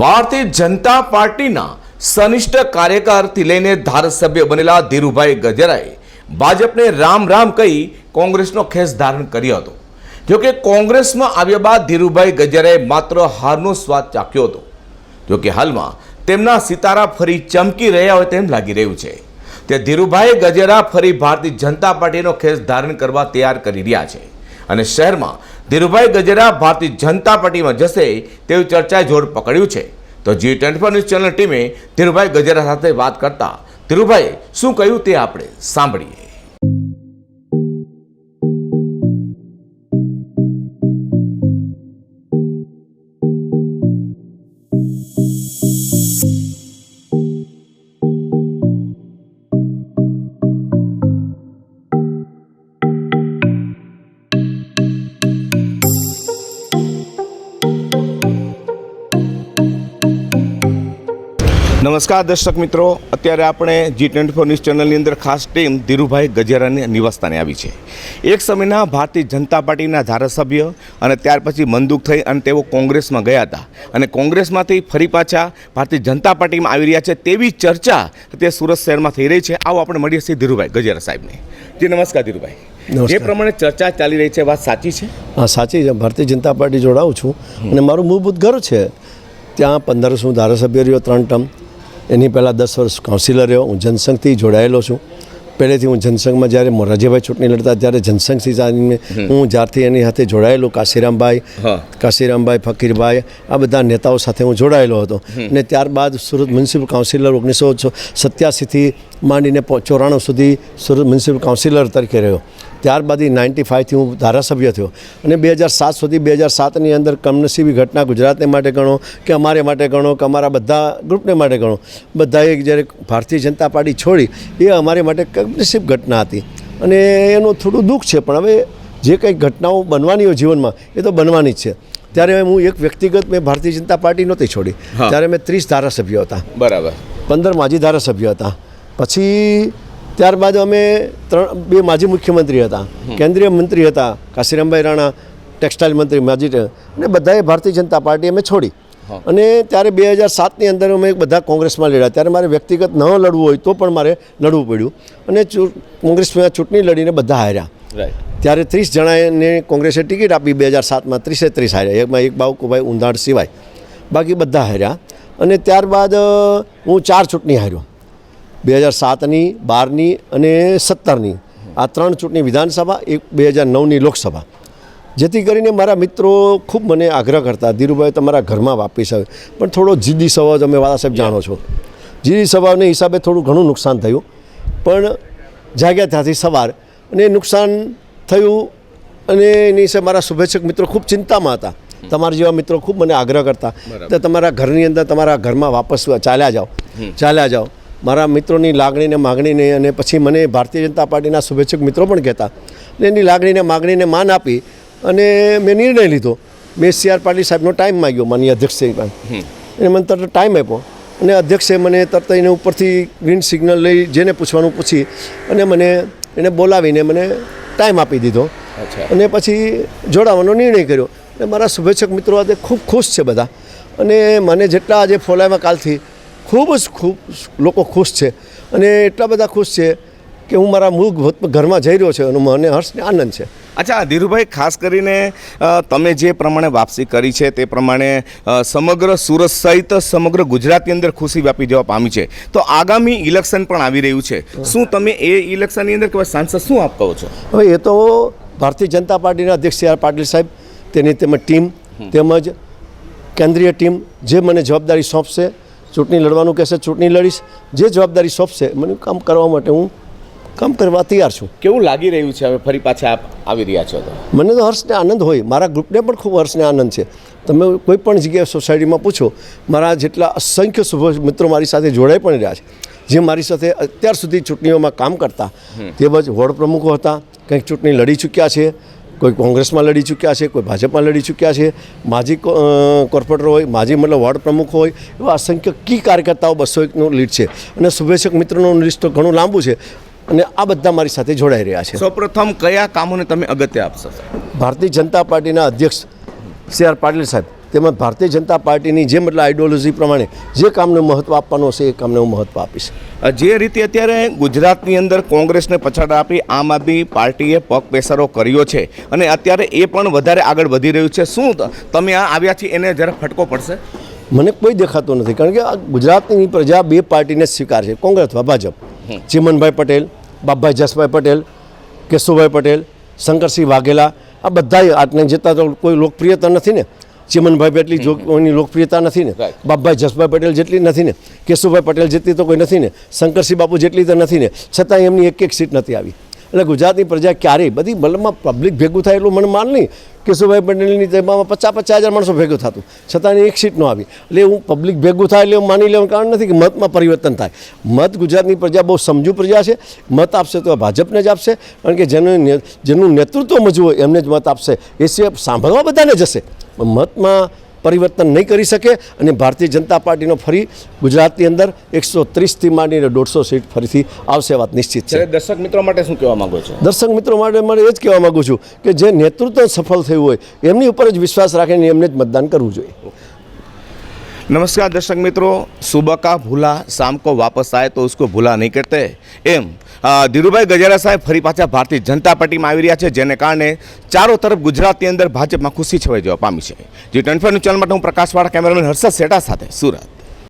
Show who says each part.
Speaker 1: ભારતીય જનતા પાર્ટીના સનિષ્ઠ કાર્યકરથી લઈને ધારાસભ્ય બનેલા ધીરુભાઈ ગજેરાએ ભાજપને રામ રામ કહી કોંગ્રેસનો ખેસ ધારણ કર્યો હતો. જોકે કોંગ્રેસમાં આવ્યા બાદ ધીરુભાઈ ગજેરાએ માત્ર હારનો સ્વાદ ચાખ્યો હતો. જોકે હાલમાં તેમના સિતારા ફરી ચમકી રહ્યા હોય તેમ લાગી રહ્યું છે. તે ધીરુભાઈ ગજેરા ફરી ભારતીય જનતા પાર્ટીનો ખેસ ધારણ કરવા તૈયાર કરી રહ્યા છે. અને શહેરમાં ધીરુભાઈ ગજેરા ભારતીય જનતા પાર્ટીમાં જશે તેવી ચર્ચાએ જોર પકડ્યું છે. તો G twenty four news channel ટીમે ધીરુભાઈ ગજેરા સાથે વાત કરતા ધીરુભાઈએ શું કહ્યું તે આપણે સાંભળીએ. નમસ્કાર દર્શક મિત્રો અત્યારે આપણે જી ટ્વેન્ટી ફોર ન્યૂઝ ચેનલની અંદર ખાસ ટીમ ધીરુભાઈ ગજેરાની નિવાસસ્થાને આવી છે. એક સમયના ભારતીય જનતા પાર્ટીના ધારાસભ્ય અને ત્યાર પછી મંદુક થઈ અને તેઓ કોંગ્રેસમાં ગયા હતા. અને કોંગ્રેસમાંથી ફરી પાછા ભારતીય જનતા પાર્ટીમાં આવી રહ્યા છે તેવી ચર્ચા તે સુરત શહેરમાં થઈ રહી છે. આવો આપણે મળીએ છીએ ધીરુભાઈ ગજેરા સાહેબને. જી નમસ્કાર ધીરુભાઈ. જે પ્રમાણે ચર્ચા ચાલી રહી છે વાત સાચી છે?
Speaker 2: હા સાચી છે. ભારતીય જનતા પાર્ટી જોડાઉં છું. અને મારું મૂળભૂત ઘર છે. ત્યાં પંદર વર્ષ ધારાસભ્ય રહ્યો ત્રણ ટર્મ. એની પહેલાં દસ વર્ષ કાઉન્સિલર રહ્યો. હું જનસંઘથી જોડાયેલો છું. પહેલેથી હું જનસંઘમાં જ્યારે મોરારજીભાઈ ચૂંટણી લડતા ત્યારે જનસંઘથી ચાલીને હું જ્યારથી એની સાથે જોડાયેલો કાશીરામભાઈ કાશીરામભાઈ ફકીરભાઈ આ બધા નેતાઓ સાથે હું જોડાયેલો હતો. અને ત્યારબાદ સુરત મ્યુનિસિપલ કાઉન્સિલર ઓગણીસો સત્યાસીથી માંડીને ચોરાણું સુધી સુરત મ્યુનિસિપલ કાઉન્સિલર તરીકે રહ્યો. ત્યારબાદ એ નાઇન્ટી ફાઇવથી હું ધારાસભ્ય થયો. અને બે હજાર સાત સુધી બે હજાર સાતની અંદર કમનસીબી ઘટના ગુજરાતને માટે ગણો કે અમારે માટે ગણો કે અમારા બધા ગ્રુપને માટે ગણો બધાએ જ્યારે ભારતીય જનતા પાર્ટી છોડી એ અમારે માટે કમનસીબ ઘટના હતી. અને એનું થોડું દુઃખ છે પણ હવે જે કંઈ ઘટનાઓ બનવાની હોય જીવનમાં એ તો બનવાની જ છે. ત્યારે હું એક વ્યક્તિગત મેં ભારતીય જનતા પાર્ટી નહોતી છોડી. ત્યારે મેં ત્રીસ ધારાસભ્યો હતા.
Speaker 1: બરાબર.
Speaker 2: પંદર માજી ધારાસભ્ય હતા. પછી ત્યારબાદ અમે ત્રણ બે માજી મુખ્યમંત્રી હતા કેન્દ્રીય મંત્રી હતા કાશીરામભાઈ રાણા ટેક્સટાઇલ મંત્રી માજી અને બધાએ ભારતીય જનતા પાર્ટી અમે છોડી. અને ત્યારે બે હજાર સાતની અંદર અમે બધા કોંગ્રેસમાં લડ્યા. ત્યારે મારે વ્યક્તિગત ન લડવું હોય તો પણ મારે લડવું પડ્યું. અને કોંગ્રેસમાં ચૂંટણી લડીને બધા હાર્યા. ત્યારે ત્રીસ જણાને કોંગ્રેસે ટિકિટ આપી બે હજાર સાતમાં ત્રીસે ત્રીસ હાર્યા. એમાં એક બાવકુભાઈ ઉંધાડ સિવાય. બાકી બધા હાર્યા. અને ત્યારબાદ હું ચાર ચૂંટણી હાર્યો. બે હજાર સાતની બારની અને સત્તરની. આ ત્રણ ચૂંટણી વિધાનસભા એક બે હજાર નવની લોકસભા. જેથી કરીને મારા મિત્રો ખૂબ મને આગ્રહ કરતા ધીરુભાઈ તમારા ઘરમાં વાપરી આવે પણ થોડો જીદી સ્વભાવ તમે વાલા સાહેબ જાણો છો. જીદી સ્વભાવને હિસાબે થોડું ઘણું નુકસાન થયું. પણ જાગ્યા ત્યાંથી સવાર. અને નુકસાન થયું અને એની વિશે મારા શુભેચ્છક મિત્રો ખૂબ ચિંતામાં હતા. તમારા જેવા મિત્રો ખૂબ મને આગ્રહ કરતા. તો તમારા ઘરની અંદર તમારા ઘરમાં વાપસ ચાલ્યા જાઓ. ચાલ્યા જાઓ. મારા મિત્રોની લાગણીને માગણીને અને પછી મને ભારતીય જનતા પાર્ટીના શુભેચ્છક મિત્રો પણ કહેતા. અને એની લાગણીને માગણીને માન આપી અને મેં નિર્ણય લીધો. મેં સી આર પાટીલ સાહેબનો ટાઈમ માગ્યો માનીય અધ્યક્ષ પણ એને મને તરત ટાઈમ આપ્યો. અને અધ્યક્ષે મને તરત એને ઉપરથી ગ્રીન સિગ્નલ લઈ જેને પૂછવાનું પૂછી અને મને એને બોલાવીને મને ટાઈમ આપી દીધો. અને પછી જોડાવાનો નિર્ણય કર્યો. અને મારા શુભેચ્છક મિત્રો આજે ખૂબ ખુશ છે બધા. અને મને જેટલા આજે ફોલાવ્યા કાલથી ખૂબ જ ખૂબ લોકો ખુશ છે અને એટલા બધા ખુશ છે કે હું મારા મૂળ ઘરમાં જઈ રહ્યો છું અને મને હર્ષને આનંદ છે.
Speaker 1: અચ્છા ધીરુભાઈ ખાસ કરીને તમે જે પ્રમાણે વાપસી કરી છે તે પ્રમાણે સમગ્ર સુરત સહિત સમગ્ર ગુજરાતની અંદર ખુશી વ્યાપી જવા પામી છે. તો આગામી ઇલેક્શન પણ આવી રહ્યું છે. શું તમે એ ઇલેક્શનની અંદર કે સાંસદ શું આપ કહો છો?
Speaker 2: હવે એ તો ભારતીય જનતા પાર્ટીના અધ્યક્ષ સી આર પાટીલ સાહેબ તેની તેમજ ટીમ તેમજ કેન્દ્રીય ટીમ જે મને જવાબદારી સોંપશે ચૂંટણી લડવાનું કહેશે ચૂંટણી લડીશ જે જવાબદારી સોંપશે મને કામ કરવા માટે હું કામ કરવા તૈયાર છું.
Speaker 1: કેવું લાગી રહ્યું છે હવે ફરી પાછા આપ આવી રહ્યા છો તો?
Speaker 2: મને તો હર્ષને આનંદ હોય મારા ગ્રુપને પણ ખૂબ હર્ષને આનંદ છે. તમે કોઈ પણ જગ્યાએ સોસાયટીમાં પૂછો મારા જેટલા અસંખ્ય શુભ મિત્રો મારી સાથે જોડાઈ પણ રહ્યા છે. જે મારી સાથે અત્યાર સુધી ચૂંટણીઓમાં કામ કરતા તેમજ વોર્ડ પ્રમુખો હતા કંઈક ચૂંટણી લડી ચૂક્યા છે કોઈ કોંગ્રેસમાં લડી ચૂક્યા છે કોઈ ભાજપમાં લડી ચૂક્યા છે માજી કોર્પોરેટર હોય માજી મતલબ વોર્ડ પ્રમુખ હોય એવા અસંખ્ય કી કાર્યકર્તાઓ બસો એકનું લીડ છે. અને શુભેચ્છક મિત્રોનું લિસ્ટ તો ઘણું લાંબુ છે અને આ બધા મારી સાથે જોડાઈ રહ્યા છે.
Speaker 1: સૌપ્રથમ કયા કામોને તમે અગત્ય આપશો?
Speaker 2: ભારતીય જનતા પાર્ટીના અધ્યક્ષ સી આર પાટીલ સાહેબ. તેમાં ભારતીય જનતા પાર્ટીની જે મતલબ આઈડિયોલોજી પ્રમાણે જે કામને મહત્ત્વ આપવાનું હશે એ કામને હું મહત્ત્વ આપીશ.
Speaker 1: જે રીતે અત્યારે ગુજરાતની અંદર કોંગ્રેસને પછાડ આપી આમ આદમી પાર્ટીએ પગ પેસારો કર્યો છે અને અત્યારે એ પણ વધારે આગળ વધી રહ્યું છે. શું તમે આ આવ્યા છીએ એને જરા ફટકો પડશે?
Speaker 2: મને કોઈ દેખાતું નથી કારણ કે આ ગુજરાતની પ્રજા બે પાર્ટીને સ્વીકાર છે. કોંગ્રેસ અથવા ભાજપ. ચિમનભાઈ પટેલ બાપભાઈ જસભાઈ પટેલ કેશુભાઈ પટેલ શંકરસિંહ વાઘેલા આ બધાય આટને જતા તો કોઈ લોકપ્રિયતા નથી ને. ચિમનભાઈ જો કોઈની લોકપ્રિયતા નથી ને. બાપભાઈ જસભાઈ પટેલ જેટલી નથી ને. કેશુભાઈ પટેલ જેટલી તો કોઈ નથી ને. શંકરસિંહ બાપુ જેટલી તો નથી ને. છતાં એમની એક એક સીટ નથી આવી. એટલે ગુજરાતની પ્રજા ક્યારેય બધી મતલબમાં પબ્લિક ભેગું થાય એટલું મને માન નહીં. કેશુભાઈ પટેલની તેમાં પચાસ પચાસ હજાર માણસો ભેગું થતું. છતાં એની એક સીટ ન આવી. એટલે હું પબ્લિક ભેગું થાય એટલે હું માની લેવાનું કારણ નથી કે મતમાં પરિવર્તન થાય. મત ગુજરાતની પ્રજા બહુ સમજુ પ્રજા છે. મત આપશે તો ભાજપને જ આપશે. કારણ કે જેનું જેનું નેતૃત્વ મજવું હોય એમને જ મત આપશે. એ સિવાય સાંભળવા બધાને જશે. મતમાં પરિવર્તન નહીં કરી શકે અને ભારતીય જનતા પાર્ટીનો ફરી ગુજરાતની અંદર એકસો ત્રીસથી માંડીને દોઢસો સીટ ફરીથી આવશે વાત નિશ્ચિત છે.
Speaker 1: દર્શક મિત્રો માટે શું કહેવા માગો છો?
Speaker 2: દર્શક મિત્રો માટે મારે એ જ કહેવા માગું છું કે જે નેતૃત્વ સફળ થયું હોય એમની ઉપર જ વિશ્વાસ રાખીને એમને જ મતદાન કરવું જોઈએ.
Speaker 1: नमस्कार दर्शक मित्रों सुबह का भूला शाम को वापस आए तो उसको भूला नहीं करते એમ અ, ધીરુભાઈ ગજેરા સાહેબ ફરી પાછા ભારતીય જનતા પાર્ટીમાં આવી રહ્યા છે જેને કારણે ચારો તરફ ગુજરાતની અંદર ભાજપમાં ખુશી છવાઈ જવા પામી છે જે ટ્વેન્ટી ન્યૂઝ ચેનલ માટે હું પ્રકાશવાળા કેમેરામેન હર્ષદ સેટા સાથે સુરત